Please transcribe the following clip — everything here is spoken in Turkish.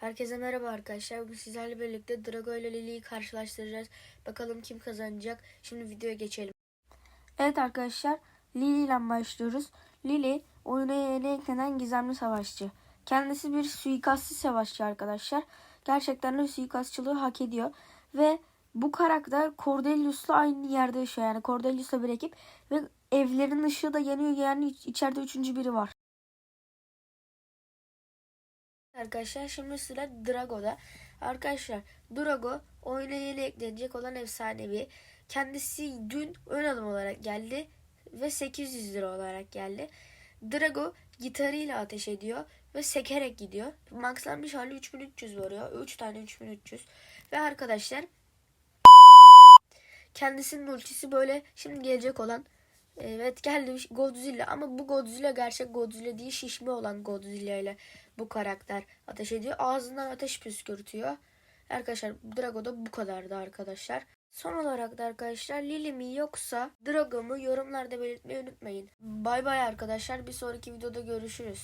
Herkese merhaba arkadaşlar. Bugün sizlerle birlikte Drago ile Lili'yi karşılaştıracağız. Bakalım kim kazanacak. Şimdi videoya geçelim. Evet arkadaşlar Lily ile başlıyoruz. Lily oyuna yeni eklenen gizemli savaşçı. Kendisi bir suikastçı savaşçı arkadaşlar. Gerçekten de suikastçılığı hak ediyor. Ve bu karakter Cordelius'la aynı yerde yaşıyor. Yani Cordelius'la bir ekip. Ve evlerin ışığı da yanıyor. Yani iç- içeride üçüncü biri var. Arkadaşlar şimdi sıra Drago'da. Arkadaşlar Drago oyuna yeni eklenecek olan efsanevi. Kendisi dün ön alım olarak geldi ve 800 lira olarak geldi. Drago gitarıyla ateş ediyor ve sekerek gidiyor. Maxlanmış hali 3300 vuruyor. 3 tane 3300. Ve arkadaşlar kendisinin ultisi böyle şimdi gelecek olan Evet geldi Godzilla ama bu Godzilla gerçek Godzilla değil şişme olan Godzilla ile bu karakter ateş ediyor. Ağzından ateş püskürtüyor. Arkadaşlar Drago da bu kadardı arkadaşlar. Son olarak da arkadaşlar Lili mi yoksa Drago mu yorumlarda belirtmeyi unutmayın. Bay bay arkadaşlar bir sonraki videoda görüşürüz.